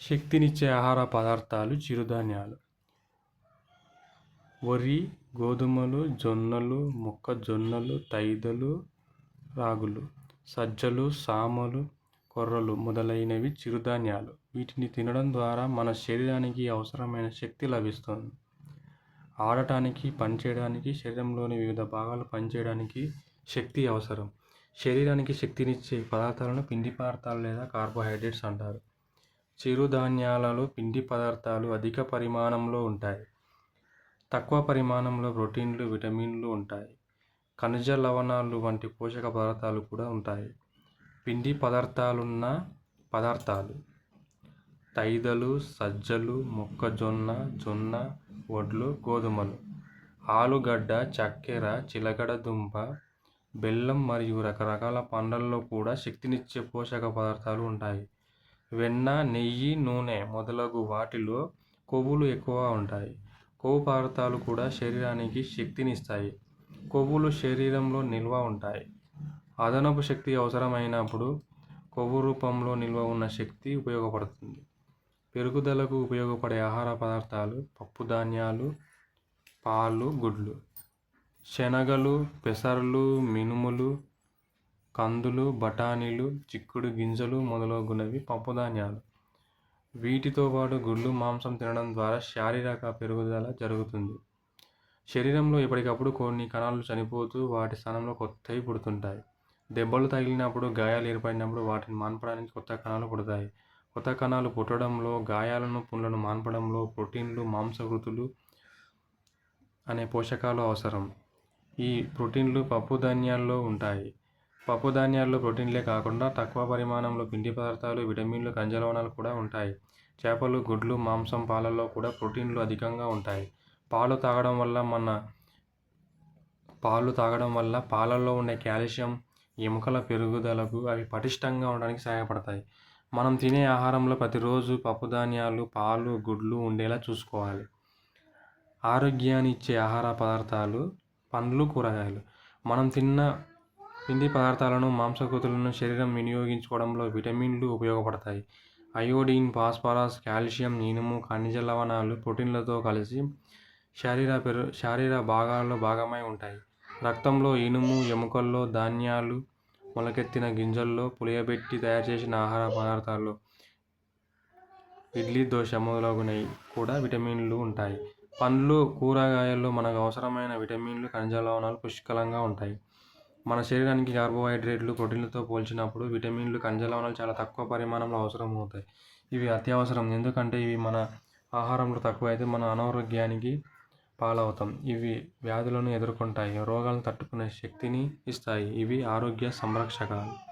శక్తినిచ్చే ఆహార పదార్థాలు చిరుధాన్యాలు. వరి గోధుమలు జొన్నలు మొక్కజొన్నలు తైదలు రాగులు సజ్జలు సామలు కొర్రలు మొదలైనవి చిరుధాన్యాలు. వీటిని తినడం ద్వారా మన శరీరానికి అవసరమైన శక్తి లభిస్తుంది. ఆడటానికి పనిచేయడానికి శరీరంలోని వివిధ భాగాలు పనిచేయడానికి శక్తి అవసరం. శరీరానికి శక్తినిచ్చే పదార్థాలను పిండి పదార్థాలు లేదా కార్బోహైడ్రేట్స్ అంటారు. చిరుధాన్యాలలో పిండి పదార్థాలు అధిక పరిమాణంలో ఉంటాయి. తక్కువ పరిమాణంలో ప్రోటీన్లు విటమిన్లు ఉంటాయి. ఖనిజ లవణాలు వంటి పోషక పదార్థాలు కూడా ఉంటాయి. పిండి పదార్థాలున్న పదార్థాలు తైదలు సజ్జలు మొక్కజొన్న జొన్న వడ్లు గోధుమలు ఆలుగడ్డ చక్కెర చిలకడ దుంప బెల్లం మరియు రకరకాల పండ్లల్లో కూడా శక్తినిచ్చే పోషక పదార్థాలు ఉంటాయి. వెన్న నెయ్యి నూనె మొదలగు వాటిలో కొవ్వులు ఎక్కువ ఉంటాయి. కొవ్వు పదార్థాలు కూడా శరీరానికి శక్తినిస్తాయి. కొవ్వులు శరీరంలో నిల్వ ఉంటాయి. అదనపు శక్తి అవసరమైనప్పుడు కొవ్వు రూపంలో నిల్వ ఉన్న శక్తి ఉపయోగపడుతుంది. పెరుగుదలకు ఉపయోగపడే ఆహార పదార్థాలు పప్పు ధాన్యాలు పాలు గుడ్లు. శనగలు పెసర్లు మినుములు కందులు బఠానీలు చిక్కుడు గింజలు మొదలగునవి పప్పుధాన్యాలు వీటితో పాటు గుడ్లు మాంసం తినడం ద్వారా శారీరక పెరుగుదల జరుగుతుంది. శరీరంలో ఎప్పటికప్పుడు కొన్ని కణాలు చనిపోతూ వాటి స్థానంలో కొత్తవి పుడుతుంటాయి. దెబ్బలు తగిలినప్పుడు గాయాలు ఏర్పడినప్పుడు వాటిని మాన్పడానికి కొత్త కణాలు పుడతాయి. కొత్త కణాలు పుట్టడంలో గాయాలను పుండ్లను మాన్పడంలో ప్రోటీన్లు మాంసకృతులు అనే పోషకాలు అవసరం. ఈ ప్రోటీన్లు పప్పుధాన్యాల్లో ఉంటాయి. పప్పుధాన్యాల్లో ప్రోటీన్లే కాకుండా తక్కువ పరిమాణంలో పిండి పదార్థాలు విటమిన్లు ఖనిజ లవణాలు కూడా ఉంటాయి. చేపలు గుడ్లు మాంసం పాలల్లో కూడా ప్రోటీన్లు అధికంగా ఉంటాయి. పాలు తాగడం వల్ల మన పాలు తాగడం వల్ల పాలల్లో ఉండే కాల్షియం ఎముకల పెరుగుదలకు అవి పటిష్టంగా ఉండడానికి సహాయపడతాయి. మనం తినే ఆహారంలో ప్రతిరోజు పప్పుధాన్యాలు పాలు గుడ్లు ఉండేలా చూసుకోవాలి. ఆరోగ్యాన్ని ఇచ్చే ఆహార పదార్థాలు పండ్లు కూరగాయలు. మనం తిన్న పిండి పదార్థాలను మాంసకృతులను శరీరం వినియోగించుకోవడంలో విటమిన్లు ఉపయోగపడతాయి. అయోడిన్ ఫాస్ఫరస్ కాల్షియం ఇనుము ఖనిజ లవణాలు ప్రోటీన్లతో కలిసి శరీర పెరు శరీర భాగాల్లో భాగమై ఉంటాయి. రక్తంలో ఇనుము ఎముకల్లో ధాన్యాలు మొలకెత్తిన గింజల్లో పులియబెట్టి తయారు చేసిన ఆహార పదార్థాల్లో ఇడ్లీ దోశ మొదలగునవి కూడా విటమిన్లు ఉంటాయి. పండ్లు కూరగాయల్లో మనకు అవసరమైన విటమిన్లు ఖనిజ లవణాలు పుష్కలంగా ఉంటాయి. మన శరీరానికి కార్బోహైడ్రేట్లు ప్రోటీన్లతో పోల్చినప్పుడు విటమిన్లు ఖనిజ లవణాలు చాలా తక్కువ పరిమాణంలో అవసరం అవుతాయి. ఇవి అత్యవసరం ఎందుకంటే ఇవి మన ఆహారంలో తక్కువైతే మన అనారోగ్యానికి పాలవుతాం. ఇవి వ్యాధులను ఎదుర్కొంటాయి రోగాలను తట్టుకునే శక్తిని ఇస్తాయి. ఇవి ఆరోగ్య సంరక్షకాలు.